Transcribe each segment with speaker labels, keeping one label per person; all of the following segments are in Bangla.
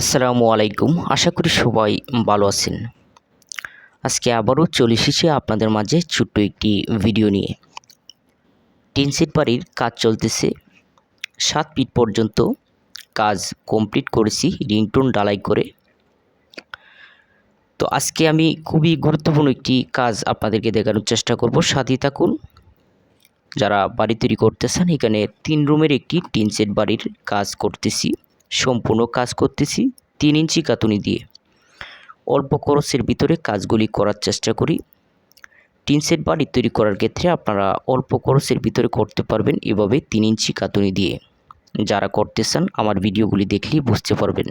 Speaker 1: আসসালামু আলাইকুম। আশা করি সবাই ভালো আছেন। আজকে আবারও চলে এসেছি আপনাদের মাঝে ছোট্ট একটি ভিডিও নিয়ে। টিনসেট বাড়ির কাজ চলতেছে। সাত ফিট পর্যন্ত কাজ কমপ্লিট করেছি, রিংটোন ডালাই করে। তো আজকে আমি খুবই গুরুত্বপূর্ণ একটি কাজ আপনাদেরকে দেখানোর চেষ্টা করব। সাথে থাকুন। যারা বাড়ি তৈরি করতেছেন, এখানে তিন রুমের একটি টিন সেট বাড়ির কাজ করতেছি। সম্পূর্ণ কাজ করতেছি তিন ইঞ্চি কাতুনি দিয়ে। অল্প খরচের ভিতরে কাজগুলি করার চেষ্টা করি। টিন সেট বাড়ি তৈরি করার ক্ষেত্রে আপনারা অল্প খরচের ভিতরে করতে পারবেন এভাবে তিন ইঞ্চি কাতুনি দিয়ে। যারা করতেছেন আমার ভিডিওগুলি দেখলেই বুঝতে পারবেন।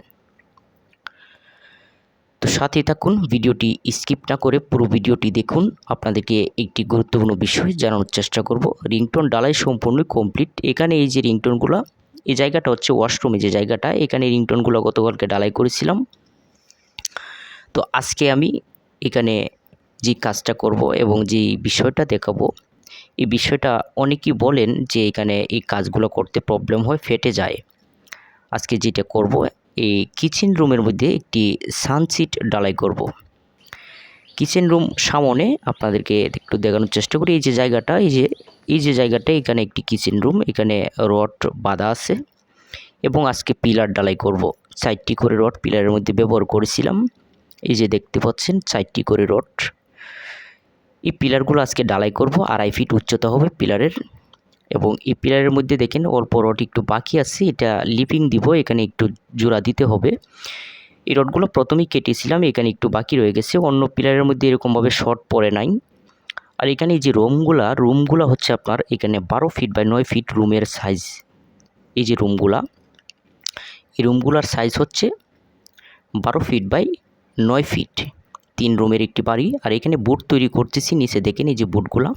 Speaker 1: তো সাথে থাকুন, ভিডিওটি স্কিপ না করে পুরো ভিডিওটি দেখুন। আপনাদেরকে একটি গুরুত্বপূর্ণ বিষয় জানানোর চেষ্টা করব। রিংটোন ডালাই সম্পূর্ণ কমপ্লিট। এখানে এই যে রিংটোনগুলো এই জায়গাটা হচ্ছে ওয়াশরুমে যে জায়গাটা, এখানে রিংটোনগুলো গতকালকে ডালাই করেছিলাম। তো আজকে আমি এখানে যে কাজটা করব এবং যে বিষয়টা দেখাবো, এই বিষয়টা অনেকেই বলেন যে এখানে এই কাজগুলো করতে প্রবলেম হয়, ফেটে যায়। আজকে যেটা করব, এই কিচেন রুমের মধ্যে একটি সানসিট ডালাই করব। কিচেন রুম সামনে আপনাদেরকে একটু দেখানোর চেষ্টা করি। এই যে জায়গাটা, এই যে এই যে জায়গাটা, এখানে একটি কিচেন রুম, এখানে রড বাঁধা আছে এবং আজকে পিলার ডালাই করব। চারটি করে রড পিলারের মধ্যে ব্যবহার করেছিলাম। এই যে দেখতে পাচ্ছেন, চারটি করে রড। এই পিলারগুলো আজকে ডালাই করব। আড়াই ফিট উচ্চতা হবে পিলারের এবং এই পিলারের মধ্যে দেখেন, অল্প রড একটু বাকি আছে। এটা লিপিং দিব, এখানে একটু জোড়া দিতে হবে। এই রডগুলো প্রথমেই কেটেছিলাম, এখানে একটু বাকি রয়ে গেছে। অন্য পিলারের মধ্যে এরকমভাবে শর্ট পড়ে নাই। আর এখানে যে রুমগুলা রুমগুলা হচ্ছে আপনার এখানে বারো ফিট বাই নয় ফিট রুমের সাইজ। এই যে রুমগুলা, এই রুমগুলার সাইজ হচ্ছে বারো ফিট বাই নয় ফিট। তিন রুমের একটি বাড়ি। আর এখানে বুট তৈরি করতেছি, নিচে দেখেন এই যে বুটগুলা।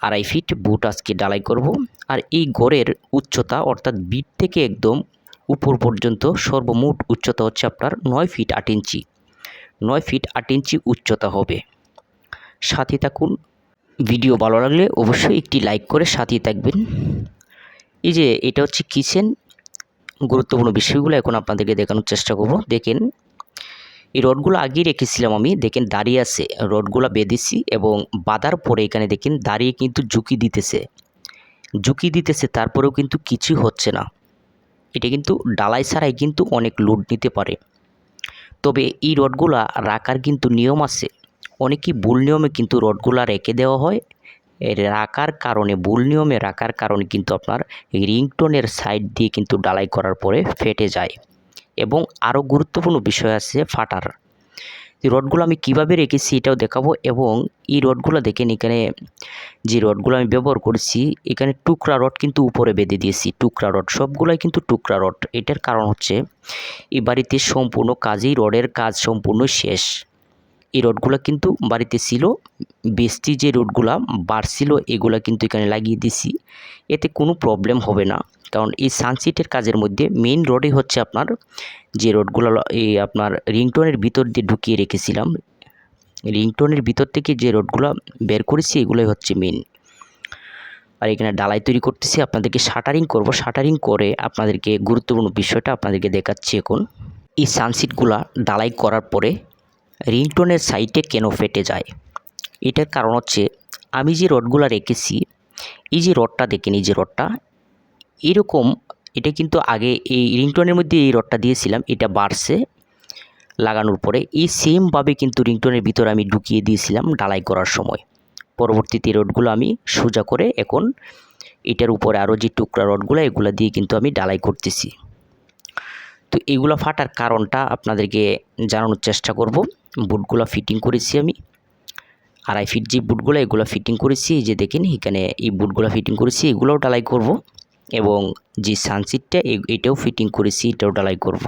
Speaker 1: আড়াই ফিট বুট আজকে ডালাই করব। আর এই গড়ের উচ্চতা অর্থাৎ বিট থেকে একদম উপর পর্যন্ত সর্বমোট উচ্চতা হচ্ছে আপনার নয় ফিট আট ইঞ্চি। নয় ফিট আট ইঞ্চি উচ্চতা হবে। সাথে থাকুন। ভিডিও ভালো লাগলে অবশ্যই একটি লাইক করে সাথে থাকবেন। এই যে, এটা হচ্ছে কিচেন। গুরুত্বপূর্ণ বিষয়গুলো এখন আপনাদেরকে দেখানোর চেষ্টা করব। দেখেন, এই রডগুলো আগেই রেখেছিলাম আমি। দেখেন, দাঁড়িয়ে আছে। রডগুলো বেঁধেছি এবং বাঁধার পরে এখানে দেখেন, দাঁড়িয়ে কিন্তু ঝুঁকি দিতেছে। ঝুঁকি দিতেছে, তারপরেও কিন্তু কিছুই হচ্ছে না। এটা কিন্তু ডালাই ছাড়াই কিন্তু অনেক লোড নিতে পারে। তবে এই রডগুলা রাখার কিন্তু নিয়ম আছে। অনেকই ভুল নিয়মে কিন্তু রডগুলা রেখে দেওয়া হয়। এর রাখার কারণে, ভুল নিয়মে রাখার কারণে কিন্তু আপনার রিংটোনের সাইড দিয়ে কিন্তু ডালাই করার পরে ফেটে যায়। এবং আরও গুরুত্বপূর্ণ বিষয় আছে ফাটার। রডগুলো আমি কীভাবে রেখেছি এটাও দেখাবো এবং এই রডগুলো দেখেন এখানে যে রডগুলো আমি ব্যবহার করছি, এখানে টুকরা রড কিন্তু উপরে বেঁধে দিয়েছি, টুকরা রড। সবগুলাই কিন্তু টুকরা রড। এটার কারণ হচ্ছে, এই বাড়িতে সম্পূর্ণ কাজেই রডের কাজ সম্পূর্ণ শেষ। এই রডগুলো কিন্তু বাড়িতে ছিল। বেস্তি যে রডগুলা বাড়ছিল, এগুলো কিন্তু এখানে লাগিয়ে দিছি। এতে কোনো প্রবলেম হবে না। কারণ এই সানসিটের কাজের মধ্যে মেইন রডই হচ্ছে আপনার, যে রডগুলো এই আপনার রিংটোনের ভিতর দিয়ে ঢুকিয়ে রেখেছিলাম। রিংটোনের ভিতর থেকে যে রডগুলো বের করেছি, এগুলোই হচ্ছে মেন আর এখানে ডালাই তৈরি করতেছি, আপনাদেরকে শাটারিং করব। শাটারিং করে আপনাদেরকে গুরুত্বপূর্ণ বিষয়টা আপনাদেরকে দেখাচ্ছি এখন। এই সানসিটগুলা ডালাই করার পরে রিংটোনের সাইটে কেন ফেটে যায়? এটার কারণ হচ্ছে, আমি যে রডগুলো রেখেছি, এই যে রডটা দেখেন, এই যে রডটা, এরকম এটা কিন্তু আগে এই রিংটোনের মধ্যে এই রডটা দিয়েছিলাম, এটা বাড়ছে লাগানোর পরে। এই সেমভাবে কিন্তু রিংটোনের ভিতরে আমি ঢুকিয়ে দিয়েছিলাম ডালাই করার সময়। পরবর্তীতে রডগুলো আমি সোজা করে এখন এটার উপরে আরও যে টুকরা রডগুলো, এগুলো দিয়ে কিন্তু আমি ডালাই করতেছি। তো এগুলো ফাটার কারণটা আপনাদেরকে জানানোর চেষ্টা করব। বুটগুলো ফিটিং করেছি আমি। আড়াই ফিট যে বুটগুলো, এগুলো ফিটিং করেছি। যে দেখেন, এখানে এই বুটগুলো ফিটিং করেছি, এগুলোও ডালাই করব এবং যে সানসিটটা এটাও ফিটিং করেছি, এটাও ডালাই করব।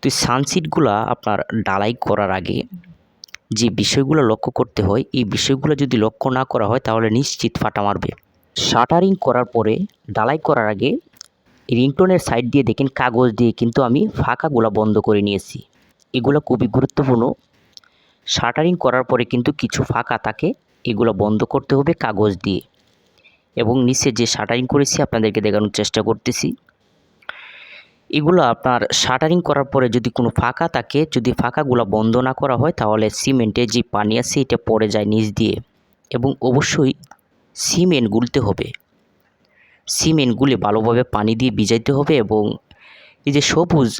Speaker 1: তো সানসিটগুলো আপনার ডালাই করার আগে যে বিষয়গুলো লক্ষ্য করতে হয়, এই বিষয়গুলো যদি লক্ষ্য না করা হয়, তাহলে নিশ্চিত ফাটা মারবে। শাটারিং করার পরে ডালাই করার আগে রিংটোনের সাইড দিয়ে দেখেন কাগজ দিয়ে কিন্তু আমি ফাঁকাগুলো বন্ধ করে নিয়েছি। এগুলো খুবই গুরুত্বপূর্ণ। শাটারিং করার পরে কিন্তু কিছু ফাঁকা থাকে, এগুলো বন্ধ করতে হবে কাগজ দিয়ে। এবং নিচে যে শাটারিং করেছি আপনাদেরকে দেখানোর চেষ্টা করতেছি। এগুলো আপনার শাটারিং করার পরে যদি কোনো ফাঁকা থাকে, যদি ফাঁকাগুলো বন্ধ না করা হয়, তাহলে সিমেন্টে যে পানি আছে, এটা পড়ে যায় নিচ দিয়ে। এবং অবশ্যই সিমেন্ট গুলতে হবে। সিমেন্ট গুলে ভালোভাবে পানি দিয়ে ভিজাইতে হবে এবং এই যে সবুজ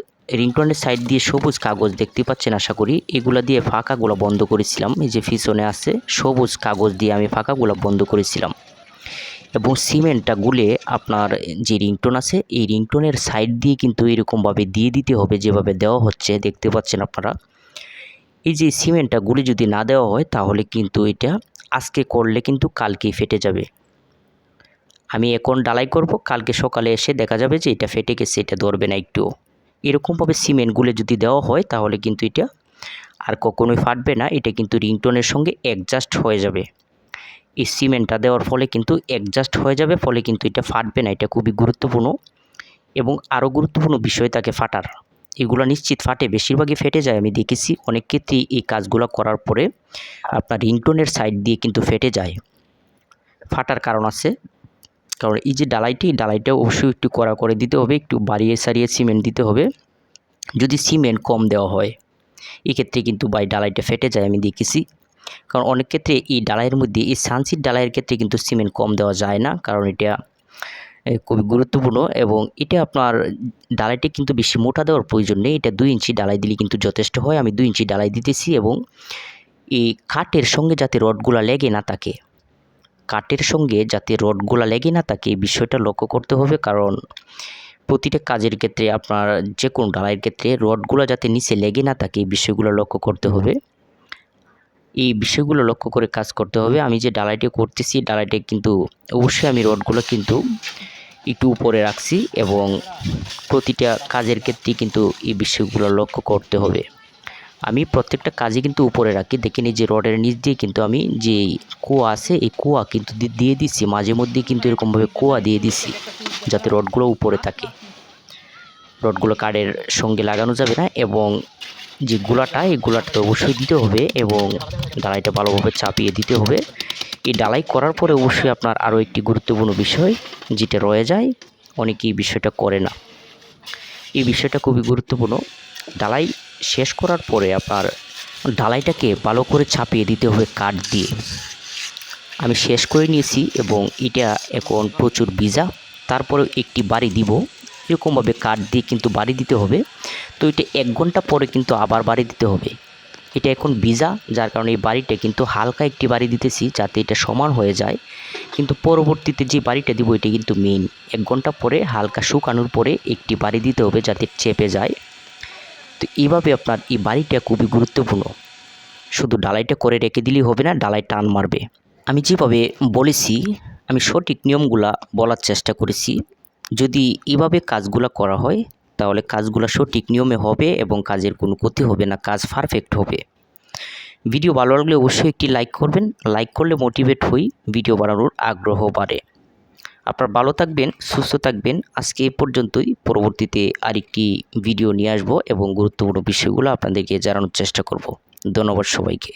Speaker 1: রিংটনের সাইড দিয়ে সবুজ কাগজ দেখতে পাচ্ছেন আশা করি, এগুলা দিয়ে ফাঁকাগুলো বন্ধ করেছিলাম। এই যে পিছনে আছে সবুজ কাগজ দিয়ে আমি ফাঁকাগুলো বন্ধ করেছিলাম। এবং সিমেন্টটা গুলে আপনার যে রিংটোন আছে, এই রিংটোনের সাইড দিয়ে কিন্তু এরকমভাবে দিয়ে দিতে হবে, যেভাবে দেওয়া হচ্ছে, দেখতে পাচ্ছেন আপনারা। এই যে সিমেন্টটা গুলে যদি না দেওয়া হয়, তাহলে কিন্তু এটা আজকে করলে কিন্তু কালকেই ফেটে যাবে। আমি এখন ডালাই করব, কালকে সকালে এসে দেখা যাবে যে এটা ফেটে গেছে, এটা ধরবে না একটুও এরকমভাবে সিমেন্ট গুলে যদি দেওয়া হয় তাহলে কিন্তু এটা আর কখনোই ফাটবে না, এটা কিন্তু রিংটোনের সঙ্গে অ্যাডজাস্ট হয়ে যাবে। এই সিমেন্টটা দেওয়ার ফলে কিন্তু অ্যাডজাস্ট হয়ে যাবে, ফলে কিন্তু এটা ফাটবে না, এটা খুবই গুরুত্বপূর্ণ। এবং আরও গুরুত্বপূর্ণ বিষয় তাকে ফাটার। এগুলো নিশ্চিত ফাটে, বেশিরভাগই ফেটে যায়, আমি দেখেছি। অনেক ক্ষেত্রেই এই কাজগুলো করার পরে আপনার রিংটোনের সাইড দিয়ে কিন্তু ফেটে যায়। ফাটার কারণ আছে কারণ এই যে ডালাইটি ডালাইটা অবশ্যই একটু কড়া করে দিতে হবে, একটু বাড়িয়ে সারিয়ে সিমেন্ট দিতে হবে। যদি সিমেন্ট কম দেওয়া হয়, এক্ষেত্রে কিন্তু বাই ডালাইটা ফেটে যায় আমি দেখেছি। কারণ অনেক ক্ষেত্রে এই ডালাইয়ের মধ্যে, এই সানসিট ডালাইয়ের ক্ষেত্রে কিন্তু সিমেন্ট কম দেওয়া যায় না, কারণ এটা খুবই গুরুত্বপূর্ণ এবং এটা আপনার ডালাইটি কিন্তু বেশি মোটা দেওয়ার প্রয়োজন নেই। এটা দুই ইঞ্চি ডালাই দিলে কিন্তু যথেষ্ট হয়। আমি দুই ইঞ্চি ডালাই দিতেছি এবং এই কাঠের সঙ্গে যাতে রডগুলা লেগে না থাকে কাঠের সঙ্গে যাতে রডগুলা লেগে না থাকে বিষয়টা লক্ষ্য করতে হবে। কারণ প্রতিটা কাজের ক্ষেত্রে আপনার যে কোনো ডালাইয়ের ক্ষেত্রে রডগুলো যাতে নিচে লেগে না থাকে, এই বিষয়গুলো লক্ষ্য করতে হবে। এই বিষয়গুলো লক্ষ্য করে কাজ করতে হবে। আমি যে ডালাইটি করতেছি ডালাইটি কিন্তু অবশ্যই আমি রডগুলো কিন্তু একটু উপরে রাখছি এবং প্রতিটা কাজের ক্ষেত্রে কিন্তু এই বিষয়গুলো লক্ষ্য করতে হবে। আমি প্রত্যেকটা কাজে কিন্তু উপরে রাখি। দেখেন এই যে রডের নিচ দিয়ে কিন্তু আমি যে কুয়া আছে, এই কুয়া কিন্তু দিয়ে দিচ্ছি। মাঝে মধ্যে কিন্তু এরকমভাবে কুয়া দিয়ে দিচ্ছি, যাতে রডগুলো উপরে থাকে। রডগুলো কাঠের সঙ্গে লাগানো যাবে না এবং যে গুলাটা, এই গুলাটা অবশ্যই দিতে হবে এবং ডালাইটা ভালোভাবে চাপিয়ে দিতে হবে। এই ডালাই করার পরে অবশ্যই আপনার আরও একটি গুরুত্বপূর্ণ বিষয়, যেটা রয়ে যায়, অনেকেই বিষয়টা করে না। এই বিষয়টা খুবই গুরুত্বপূর্ণ। ডালাই শেষ করার পরে আপনার ডালাইটাকে ভালো করে ছাপিয়ে দিতে হবে কাঠ দিয়ে। আমি শেষ করে নিয়েছি এবং এটা এখন প্রচুর ভিজা। তারপরে একটি বাড়ি দিব। এরকমভাবে কাঠ দিয়ে কিন্তু বাড়ি দিতে হবে। তো এটা এক ঘণ্টা পরে কিন্তু আবার বাড়ি দিতে হবে। এটা এখন ভিজা, যার কারণে এই বাড়িটা কিন্তু হালকা একটি বাড়ি দিতেছি যাতে এটা সমান হয়ে যায়। কিন্তু পরবর্তীতে যে বাড়িটা দিব, এটা কিন্তু মেইন এক ঘণ্টা পরে হালকা শুকানোর পরে একটি বাড়ি দিতে হবে যাতে চেপে যায়। তো এইভাবে আপনার এই বাড়িটা খুবই গুরুত্বপূর্ণ। শুধু ডালাইটা করে রেখে দিলেই হবে না ডালাই টান মারবে। আমি যেভাবে বলেছি, আমি সঠিক নিয়মগুলা বলার চেষ্টা করেছি। যদি এভাবে কাজগুলো করা হয়, তাহলে কাজগুলো সঠিক নিয়মে হবে এবং কাজের কোনো ক্ষতি হবে না, কাজ পারফেক্ট হবে। ভিডিও ভালো লাগলে অবশ্যই একটি লাইক করবেন। লাইক করলে মোটিভেট হই, ভিডিও বানানোর আগ্রহ বাড়ে। আপনার ভালো থাকবেন, সুস্থ থাকবেন। আজকে এ পর্যন্তই। পরবর্তীতে আরেকটি ভিডিও নিয়ে আসব এবং গুরুত্বপূর্ণ বিষয়গুলো আপনাদেরকে জানানোর চেষ্টা করব। ধন্যবাদ সবাইকে।